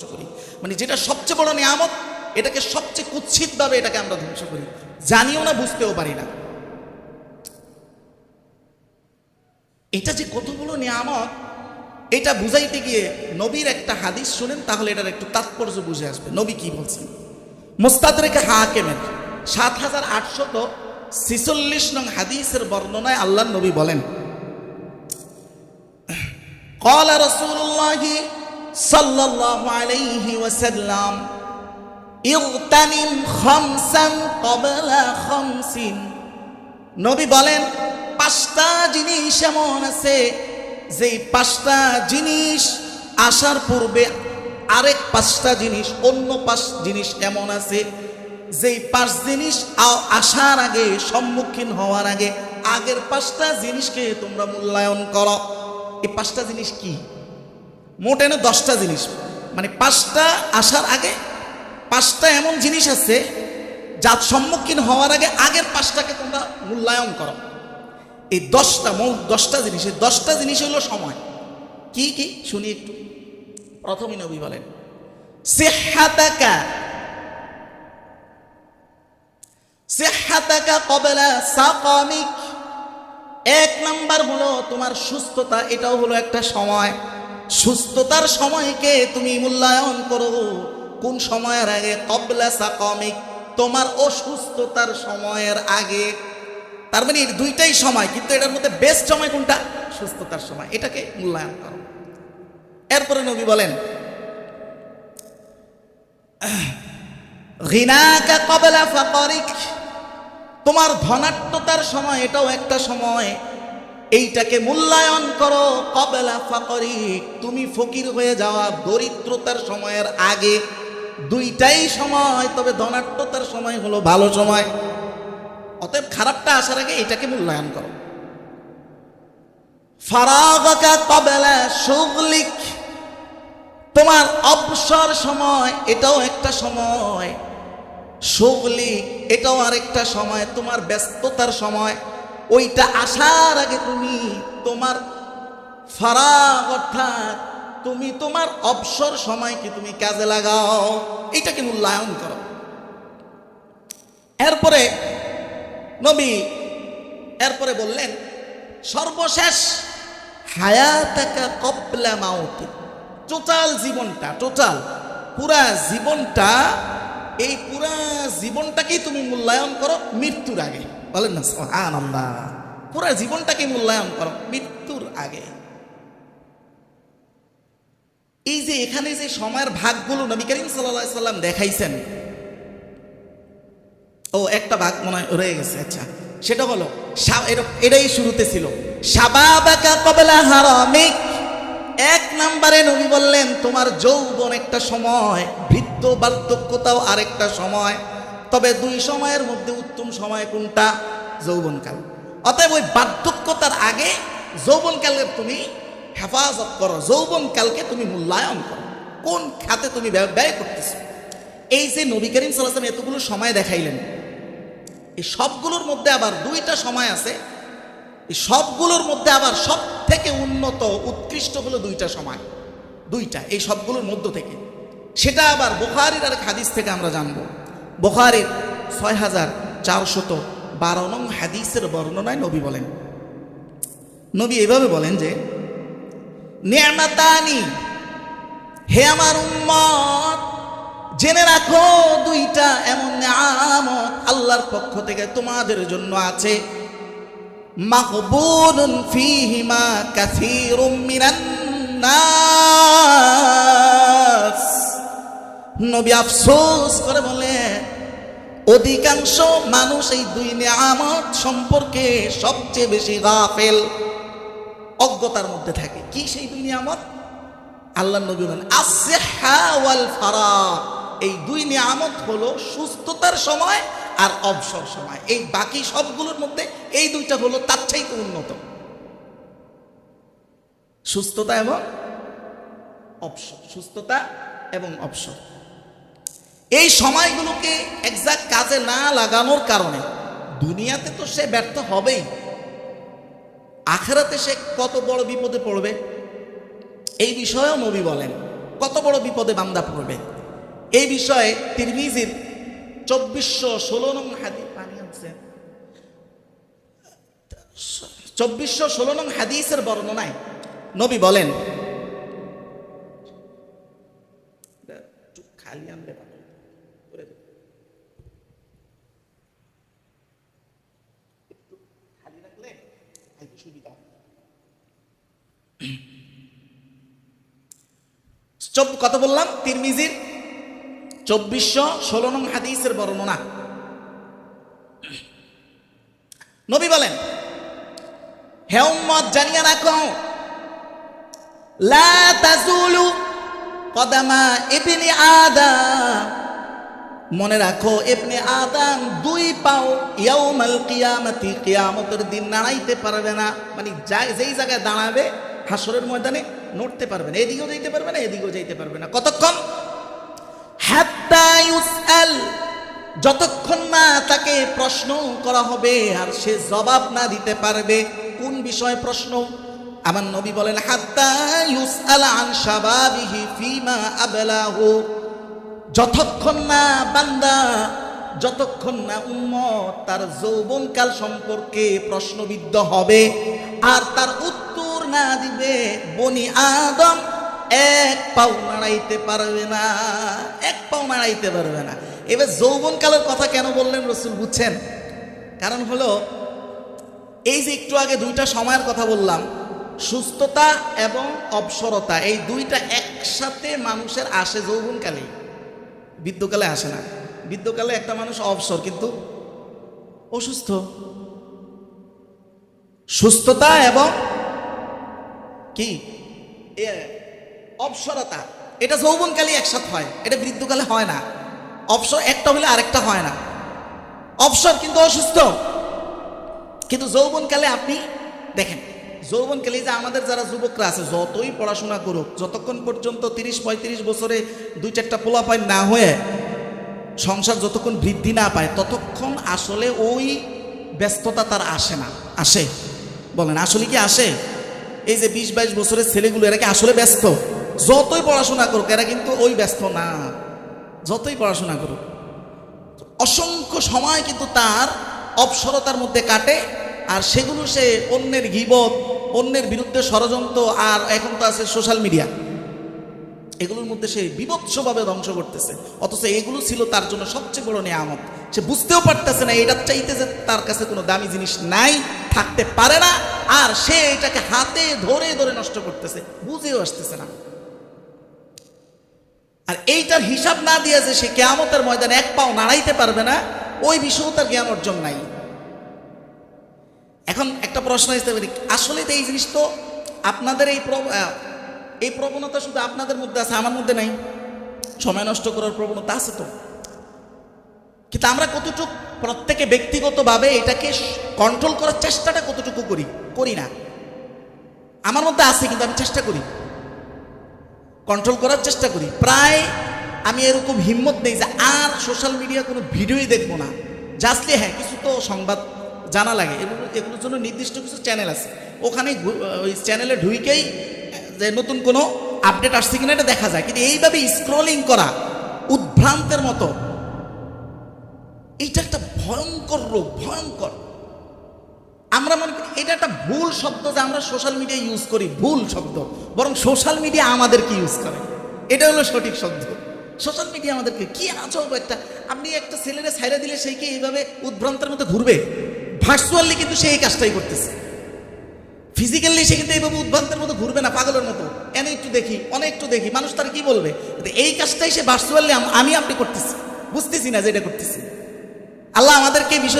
ধ্বংস করি। মানে যেটা সবচেয়ে বড় নিয়ামত, এটাকে সবচেয়ে কুৎসিতভাবে এটাকে আমরা ধ্বংস করি। জানিও না, বুঝতেও পারি না। এটা যে কত বড় নিয়ামত, এটা বুঝাইতে গিয়ে নবীর একটা হাদিস শুনেন, তাহলে এটার একটু তাৎপর্য বুঝে আসবে। নবী কি বলছেন? মুস্তাদরেকে হাকেমের সাত হাজার আটশত ছিচল্লিশ নং হাদিসের বর্ণনায় আল্লাহ নবী বলেন, কলা রসুল্লাহি সাল্লাল্লাহু আলাইহি ওয়াসাল্লাম, ইগতানিম খামসান ক্বাবলা খামসিন। নবী বলেন, পাঁচটা জিনিস এমন আছে, যেই পাঁচটা জিনিস আসার পূর্বে আরেক পাঁচটা জিনিস, অন্য পাঁচ জিনিস এমন আছে, যেই পাঁচ জিনিস আসার আগে, সম্মুখীন হওয়ার আগে, আগের পাঁচটা জিনিসকে তোমরা মূল্যায়ন করো। এই পাঁচটা জিনিস কি? মোট এনে দশটা জিনিস। মানে পাঁচটা আসার আগে পাঁচটা এমন জিনিস আছে যার সম্মুখীন হওয়ার আগে আগের পাঁচটাকে তোমরা মূল্যায়ন করো। এই দশটা মৌল দশটা জিনিস, এই দশটা জিনিস হলো সময়। কি কি? শুনি একটু। প্রথমে নবী বলেন, সেহাতাকা কবেলা সাকামিক। এক নাম্বার হলো তোমার সুস্থতা, এটাও হলো একটা সময়। সুস্থতার সময়কে তুমি মূল্যায়ন করো। কোন সময়ের আগে? কবলা সাকামিক। তোমার অসুস্থতার সময়ের আগে। তার মানে দুইটাই সময়, কিন্তু এটার মধ্যে বেস্ট সময় কোনটা? সুস্থতার সময়। এটাকে মূল্যায়ন করো। এরপরে নবী বলেন তোমার ধনাট্যতার সময় এটাও একটা সময়। এইটাকে মূল্যায়ন করো, কবেলা ফাকরি। তুমি ফকির হয়ে যাওয়া দরিদ্রতার সময়ের আগে। দুইটাই সময়, তবে ধনাট্যতার সময় হলো ভালো সময়। অতএব খারাপটা আসার আগে এটাকে মূল্যায়ন করো। ফারাগাকা কবেলা শুগলিক। তোমার অবসর সময়, এটাও একটা সময়। সুগলি এটাও আরেকটা সময়। তোমার ব্যস্ততার সময়। ওইটা আসার আগে তুমি তোমার ফারাগ অর্থাৎ তুমি তোমার অবসর সময়কে তুমি কাজে লাগাও। এটাকে মূল্যায়ন করো। এরপরে নবী এরপরে বললেন, সর্বশেষ হায়াতাকা কপলা মাউতি। টোটাল জীবনটা, টোটাল পুরা জীবনটা, এই পুরা জীবনটাকেই তুমি মূল্যায়ন করো মৃত্যুর আগে। বলেন না আনন্দা পুরা জীবনটাকে মূল্যায়ন করো, মৃত্যুর আগে। এই যে এখানে যে সময়ের ভাগগুলো নবী করিম সাল্লাম দেখাইছেন, ও, একটা ভাগ মনে হয় রয়ে গেছে আচ্ছা। সেটা হলো এটাই শুরুতে ছিল। এক নাম্বারে নবী বললেন, তোমার যৌবন একটা সময় বৃদ্ধ বার্ধক্যতাও আরেকটা সময় তবে দুই সময়ের মধ্যে উত্তম সময় কোনটা? যৌবনকাল। অতএব ওই বার্ধক্যতার আগে যৌবনকালের তুমি হেফাজত করো, যৌবনকালকে তুমি মূল্যায়ন করো। কোন খাতে তুমি ব্যয় করতেছো? এই যে নবী করিম সাল্লাহ এতগুলো সময় দেখাইলেন, এই সবগুলোর মধ্যে আবার দুইটা সময় আছে। এই সবগুলোর মধ্যে আবার সব থেকে উন্নত, উৎকৃষ্ট হলো দুইটা সময়। দুইটা, এই সবগুলোর মধ্য থেকে। সেটা আবার বোখারির আর হাদিস থেকে আমরা জানব। বোখারির ছয় হাজার চারশত বারো নং হাদিসের বর্ণনায় নবী বলেন। নবী এভাবে বলেন যে, নিয়ামাতানি, হে আমার উম্মত, জেনে রাখো দুইটা এমন নিয়ামত আল্লাহর পক্ষ থেকে তোমাদের জন্য আছে। মাকবুলুন ফিহিমা কাসীরুম মিনান নাস নবী আফসোস করে বলে, অধিকাংশ মানুষ এই দুই নিয়ামত সম্পর্কে সবচেয়ে বেশি গাফেল। অজ্ঞতার মধ্যে থাকে। কি সেই দুই নিয়ামত? আল্লাহ নবী বলেন ওয়াল ফারা এই দুই নিয়ামত হলো সুস্থতার সময় আর অবসর সময়। এই বাকি সবগুলোর মধ্যে এই দুইটা হলো তার চাইতে উন্নত। সুস্থতা এবং অবসর, সুস্থতা এবং অবসর। এই সময়গুলোকে একজাক্ট কাজে না লাগানোর কারণে দুনিয়াতে তো সে ব্যর্থ হবেই। আখেরাতে সে কত বড় বিপদে পড়বে? এই বিষয়েও নবী বলেন, কত বড় বিপদে বান্দা পড়বে? এই বিষয়ে তিরমিজির চব্বিশশো ষোলো নং হাদিস পানি চব্বিশশো ষোলো নং হাদিসের বর্ণনায় নবী বলেন খালি আনলে হতো। একটু খালি রাখলে খাইতে সুবিধা চব কত বললাম, তিরমিজির চব্বিশশো ষোলো নং হাদিসের বর্ণনা নবী বলেন, হে উম্মত, জানিয়ে রাখো, লা তাজুলু কদামা ইবনি আদম মনে রাখো এমনি আদম দুই পাও ইয়াউমাল কিয়ামতি, কিয়ামতের দিন নাড়াইতে পারবে না। মানে যাই যেই জায়গায় দাঁড়াবে হাসরের ময়দানে নড়তে পারবে না। এদিকেও যাইতে পারবে না, এদিকেও যাইতে পারবে না। কতক্ষণ? যতক্ষণ না তাকে প্রশ্ন করা হবে আর সে জবাব না দিতে পারবে, কোন বিষয়ে প্রশ্ন? আমার নবী বলেন, হাত্তা ইউসআল আন শাবাবিহি ফিমা আবলাহু। যতক্ষণ না বান্দা, যতক্ষণ না উম্মত তার যৌবনকাল সম্পর্কে প্রশ্নবিদ্ধ হবে, আর তার উত্তর না দিবে বনি আদম, এক পাও নাড়াইতে পারবে না, এক পাও নাড়াইতে পারবে না। এবার যৌবনকালের কথা কেন বললেন রসুল, বুঝছেন? কারণ হলো, এই যে একটু আগে দুইটা সময়ের কথা বললাম, সুস্থতা এবং অবসরতা, এই দুইটা একসাথে মানুষের আসে যৌবনকালেই। বৃদ্ধকালে আসে না। বৃদ্ধকালে একটা মানুষ অবসর, কিন্তু অসুস্থ। সুস্থতা এবং কি? অবসরতা। এটা যৌবনকালে একসাথে হয়, এটা বৃদ্ধকালে হয় না। অবসর একটা হলে আরেকটা হয় না। অবসর কিন্তু অসুস্থ। কিন্তু যৌবনকালে আপনি দেখেন যৌবনকালে যে আমাদের যারা যুবকরা আছে, যতই পড়াশোনা করুক, যতক্ষণ পর্যন্ত তিরিশ পঁয়ত্রিশ বছরে দুই চারটা পোলাপাই না হয়ে সংসার যতক্ষণ বৃদ্ধি না পায়, ততক্ষণ আসলে ওই ব্যস্ততা তার আসে না। আসে। বলেন, আসলে কি আসে? এই যে বিশ বাইশ বছরের ছেলেগুলো, এরা কি আসলে ব্যস্ত? যতই পড়াশোনা করুক, এরা কিন্তু ওই ব্যস্ত না। যতই পড়াশোনা করুক। অসংখ্য সময় কিন্তু তার অবসরতার মধ্যে কাটে, আর সেগুলো সে অন্যের গিবত অন্যের বিরুদ্ধে ষড়যন্ত্র আর এখন তো আছে সোশ্যাল মিডিয়া এগুলোর মধ্যে সে বিভৎসভাবে ধ্বংস করতেছে। অথচ এগুলো ছিল তার জন্য সবচেয়ে বড় নিয়ামত। সে বুঝতেও পারতেছে না এটার চাইতে যে তার কাছে কোনো দামি জিনিস নাই, থাকতে পারে না, আর সে এটাকে হাতে ধরে ধরে নষ্ট করতেছে, বুঝেও আসতেছে না। আর এইটার হিসাব না দিয়ে যে সে কেয়ামতের ময়দানে এক পাও নাড়াইতে পারবে না, ওই বিষয়েও তার জ্ঞান অর্জন নাই। এখন একটা প্রশ্ন আসতে পারি, আসলে তো এই জিনিস তো আপনাদের এই এই প্রবণতা শুধু আপনাদের মধ্যে আছে, আমার মধ্যে নাই। সময় নষ্ট করার প্রবণতা আছে তো। কিন্তু আমরা কতটুকু প্রত্যেকে ব্যক্তিগতভাবে এটাকে কন্ট্রোল করার চেষ্টাটা কতটুকু করি করি না। আমার মধ্যে আছে, কিন্তু আমি চেষ্টা করি। কন্ট্রোল করার চেষ্টা করি। প্রায় আমি এরকম হিম্মত নেই যে আর সোশ্যাল মিডিয়া কোনো ভিডিওই দেখব না। জাস্টলি হ্যাঁ কিছু তো সংবাদ জানা লাগে এগুলো এগুলোর জন্য নির্দিষ্ট কিছু চ্যানেল আছে। ওখানে ওই চ্যানেলে ঢুইকেই যে নতুন কোনো আপডেট আসছে কিনা এটা দেখা যায়। কিন্তু এইভাবে স্ক্রলিং করা উদ্ভ্রান্তের মতো, এইটা একটা ভয়ঙ্কর রোগ ভয়ঙ্কর। আমরা মনে করি এটা একটা ভুল শব্দ যে আমরা সোশ্যাল মিডিয়া ইউজ করি, ভুল শব্দ। বরং সোশ্যাল মিডিয়া আমাদেরকে ইউজ করে। এটা হলো সঠিক শব্দ। সোশ্যাল মিডিয়া আমাদেরকে কি আজব একটা আপনি একটা ছেলেরে ছাইড়া দিলে সেই কি এইভাবে উদ্ভ্রান্তের মধ্যে ঘুরবে? ভার্চুয়ালি কিন্তু সে এই কাজটাই করতেছে। ফিজিক্যালি সে কিন্তু এইভাবে উদ্ভ্রান্তের মতো ঘুরবে না, পাগলের মতো। এনে একটু দেখি অনেক একটু দেখি, মানুষ তার কি বলবে? এই কাজটাই সে ভার্চুয়ালি আমি আপনি করতেছি। বুঝতেছি না যে এটা করতেছি। আল্লাহ আমাদেরকে বিষয়